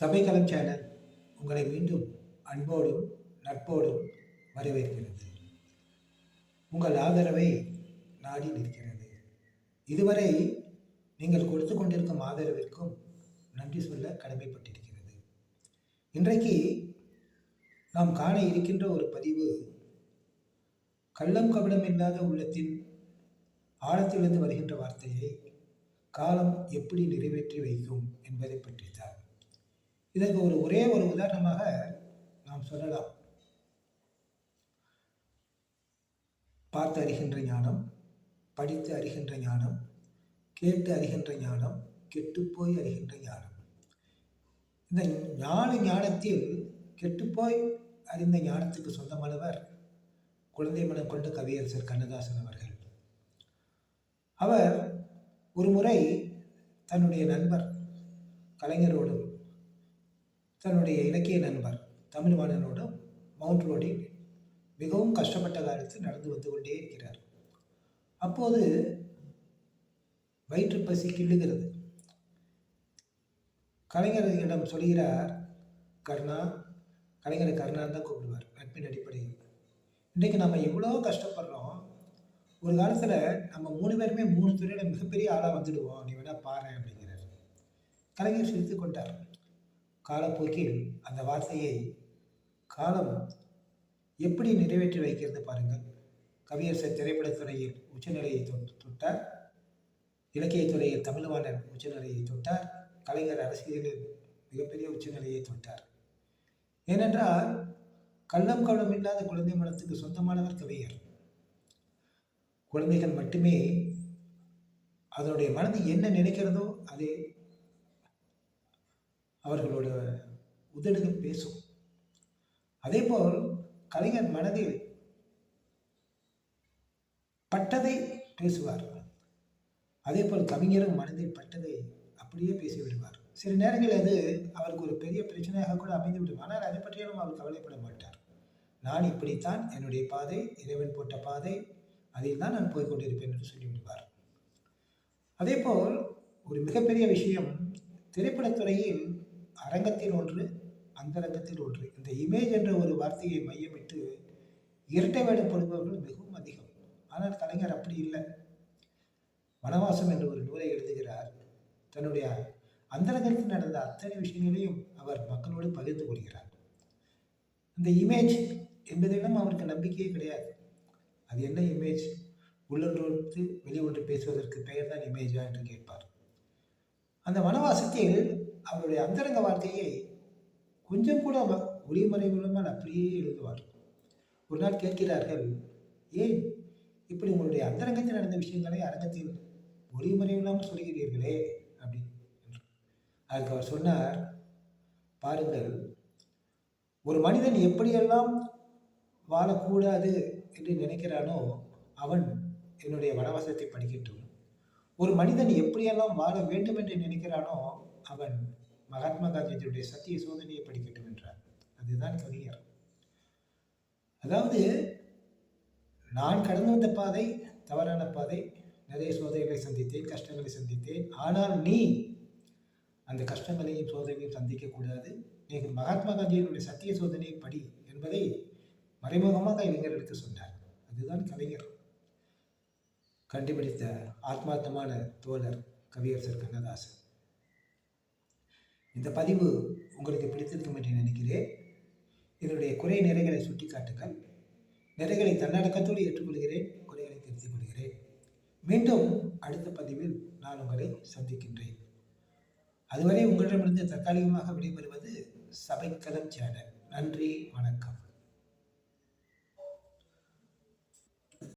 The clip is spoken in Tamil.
சபைக்கலம் சேனல் உங்களை மீண்டும் அன்போடும் நட்போடும் வரவேற்கிறது. உங்கள் ஆதரவை நாடி நிற்கிறது. இதுவரை நீங்கள் கொடுத்து கொண்டிருக்கும் ஆதரவிற்கும் நன்றி சொல்ல கடமைப்பட்டிருக்கிறது. இன்றைக்கு நாம் காண இருக்கின்ற ஒரு பதிவு கள்ளம் கபடம் இல்லாத உள்ளத்தின் ஆழத்திலிருந்து வருகின்ற வார்த்தையை காலம் எப்படி நிறைவேற்றி வைக்கும் என்பதை பற்றித்தான். இதற்கு ஒரு ஒரே ஒரு உதாரணமாக நாம் சொல்லலாம். பார்த்து அறிகின்ற ஞானம் படித்து அறிகின்ற ஞானம் கேட்டு அறிகின்ற ஞானம் கெட்டுப்போய் அறிகின்ற ஞானம். இந்த ஞான ஞானத்தில் கெட்டுப்போய் அறிந்த ஞானத்துக்கு சொந்தமானவர் குழந்தை மனம் கொண்ட கவியரசர் கண்ணதாசன் அவர்கள். அவர் ஒரு முறை தன்னுடைய நண்பர் கலைஞரோடும் தன்னுடைய இலக்கிய நண்பர் தமிழ்வாணனோடும் மவுண்ட் ரோடில் மிகவும் கஷ்டப்பட்ட காலத்தில் நடந்து வந்து கொண்டே இருக்கிறார். அப்போது வயிற்று பசி கிள்ளுகிறது. கலைஞரிடம் சொல்கிறார் கர்ணா கலைஞரை கர்ணான்னு தான் கூப்பிடுவார் நட்பின் அடிப்படையில். இன்றைக்கு நம்ம எவ்வளோ கஷ்டப்படுறோம். ஒரு காலத்தில் நம்ம மூணு பேருமே மூணு துறையில் மிகப்பெரிய ஆளாக வந்துடுவோம். நீ வேணால் பாரு அப்படிங்கிறார். கலைஞர் சிரித்து கொண்டார். காலப்போக்கில் அந்த வார்த்தையை காலம் எப்படி நிறைவேற்றி வைக்கிறது பாருங்கள். கவியரசர் திரைப்படத்துறையில் உச்சநிலையை தொட்டார். இலக்கியத்துறையில் தமிழ்வாணன் உச்சநிலையை தொட்டார். கலைஞர் அரசியலில் மிகப்பெரிய உச்சநிலையை தொட்டார். ஏனென்றால் கள்ளம் கவனம் இல்லாத குழந்தை மனத்துக்கு சொந்தமானவர் கவிஞர். குழந்தைகள் மட்டுமே அதனுடைய மனது என்ன நினைக்கிறதோ அதை அவர்களோட உதடுகள் பேசும். அதேபோல் கலைஞர் மனதில் பட்டதை பேசுவார். அதேபோல் கவிஞரும் மனதில் பட்டதை அப்படியே பேசிவிடுவார் சில நேரங்களில் அது அவருக்கு ஒரு பெரிய பிரச்சனையாக கூட அமைந்துவிடும் ஆனால் அதை பற்றியும் அவர் கவலைப்பட மாட்டார். நான் இப்படித்தான் என்னுடைய பாதை இறைவன் போட்ட பாதை அதில் தான் நான் போய்கொண்டிருப்பேன் என்று சொல்லிவிடுவார் அதேபோல் ஒரு மிகப்பெரிய விஷயம் திரைப்படத்துறையில் அரங்கத்தில் ஒன்று அந்தரங்கத்தில் ஒன்று. இந்த இமேஜ் என்ற ஒரு வார்த்தையை மையமிட்டு இரட்டை வேடப்படுபவர்கள் மிகவும் அதிகம். ஆனால் கலைஞர் அப்படி இல்லை. வனவாசம் என்ற ஒரு நூலை எழுதுகிறார். தன்னுடைய அந்தரங்கத்தில் நடந்த அத்தனை விஷயங்களையும் அவர் மக்களோடு பகிர்ந்து கொள்கிறார். இந்த இமேஜ் என்பதிடம் அவருக்கு நம்பிக்கையே கிடையாது. அது என்ன இமேஜ் உள்ளொன்று வெளி ஒன்று பேசுவதற்கு பெயர் தான் இமேஜா என்று கேட்பார். அந்த வனவாசத்தில் அவருடைய அந்தரங்க வாழ்க்கையை கொஞ்சம் கூட அவ- மூலமாக அப்படியே எழுதுவார். ஒரு நாள் கேட்கிறார்கள் ஏன் இப்படி உங்களுடைய அந்தரங்கத்தில் நடந்த விஷயங்களை அரங்கத்தில் ஒளிமறைவில்லாமல் சொல்கிறீர்களே அப்படின்னு அதுக்கு அவர் சொன்னார் பாருங்கள் ஒரு மனிதன் எப்படியெல்லாம் வாழக்கூடாது என்று நினைக்கிறானோ அவன் என்னுடைய வனவாசத்தை படிக்கட்டும். ஒரு மனிதன் எப்படியெல்லாம் வாழ வேண்டும் என்று நினைக்கிறானோ அவன் மகாத்மா காந்தியினுடைய சத்திய சோதனையை படிக்கட்டும் என்றார். அதுதான் கவிஞர். அதாவது நான் கடந்து வந்த பாதை தவறான பாதை நிறைய சோதனைகளை சந்தித்தேன் கஷ்டங்களை சந்தித்தேன். ஆனால் நீ அந்த கஷ்டங்களையும் சோதனையும் சந்திக்கக்கூடாது. நீ மகாத்மா காந்தியினுடைய சத்திய சோதனையை படி என்பதை மறைமுகமாக இளைஞர்களுக்கு சொன்னார். அதுதான் கவிஞர். கண்டுபிடித்த ஆத்மார்த்தமான தோழர் கவியரசர் கண்ணதாசன். இந்த பதிவு உங்களுக்கு பிடித்திருக்கும் என்று நினைக்கிறேன். இதனுடைய குறை நிறைகளை சுட்டிக்காட்டுங்கள். நிறைகளை தன்னடக்கத்தோடு ஏற்றுக்கொள்கிறேன். குறைகளை திருத்திக் கொள்கிறேன். மீண்டும் அடுத்த பதிவில் நான் உங்களை சந்திக்கின்றேன். அதுவரை உங்களிடமிருந்து தற்காலிகமாக விடைபெறுவது சபைக்கலம் சேனல். நன்றி வணக்கம்.